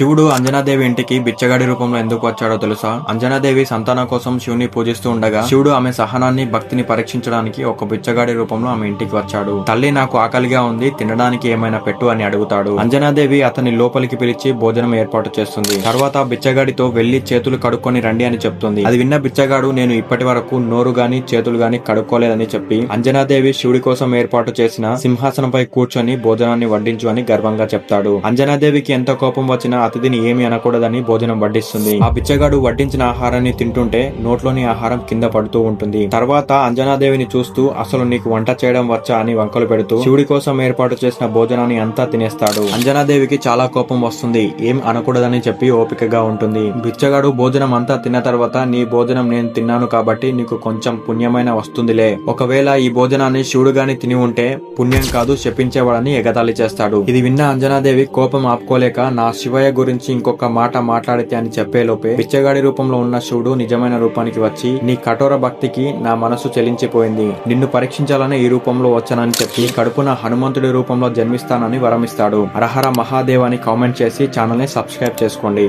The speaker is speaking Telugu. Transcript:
శివుడు అంజనాదేవి ఇంటికి బిచ్చగాడి రూపంలో ఎందుకు వచ్చాడో తెలుసా? అంజనాదేవి సంతానం కోసం శివుని పూజిస్తూ ఉండగా శివుడు ఆమె సహనాన్ని భక్తిని పరీక్షించడానికి ఒక బిచ్చగాడి రూపంలో ఆమె ఇంటికి వచ్చాడు. తల్లి నాకు ఆకలిగా ఉంది తినడానికి ఏమైనా పెట్టు అని అడుగుతాడు. అంజనాదేవి అతని లోపలికి పిలిచి భోజనం ఏర్పాటు చేస్తుంది. తర్వాత బిచ్చగాడితో వెళ్ళి చేతులు కడుక్కొని రండి అని చెప్తుంది. అది విన్న బిచ్చగాడు నేను ఇప్పటి వరకు నోరు గాని చేతులు గాని కడుక్కోలేదని చెప్పి అంజనాదేవి శివుడి కోసం ఏర్పాటు చేసిన సింహాసనంపై కూర్చొని భోజనాన్ని వడ్డించు అని గర్వంగా చెప్తాడు. అంజనాదేవికి ఎంత కోపం వచ్చినా అతిథిని ఏమి అనకూడదని భోజనం వడ్డిస్తుంది. ఆ బిచ్చగాడు వడ్డించిన ఆహారాన్ని తింటుంటే నోట్లోని ఆహారం కింద పడుతూ ఉంటుంది. తర్వాత అంజనాదేవిని చూస్తూ అసలు నీకు వంట చేయడం వచ్చా? అని వంకలు పెడుతూ శివుడి కోసం ఏర్పాటు చేసిన భోజనాన్ని అంతా తినేస్తాడు. అంజనాదేవికి చాలా కోపం వస్తుంది. ఏం అనకూడదని చెప్పి ఓపికగా ఉంటుంది. బిచ్చగాడు భోజనం అంతా తిన్న తర్వాత నీ భోజనం నేను తిన్నాను కాబట్టి నీకు కొంచెం పుణ్యమైన వస్తుందిలే. ఒకవేళ ఈ భోజనాన్ని శివుడు గాని తిని ఉంటే పుణ్యం కాదు శపించేవాడని ఎగతాళి చేస్తాడు. ఇది విన్న అంజనాదేవి కోపం ఆపుకోలేక నా శివయ్య గురించి ఇంకొక మాట మాట్లాడితే అని చెప్పేలోపే బిచ్చగాడి రూపంలో ఉన్న శివుడు నిజమైన రూపానికి వచ్చి నీ కఠోర భక్తికి నా మనసు చెలించిపోయింది. నిన్ను పరీక్షించాలని ఈ రూపంలో వచ్చానని చెప్పి కడుపున హనుమంతుడి రూపంలో జన్మిస్తానని వరమిస్తాడు. హరహర మహాదేవ్ అని కామెంట్ చేసి ఛానల్ని సబ్స్క్రైబ్ చేసుకోండి.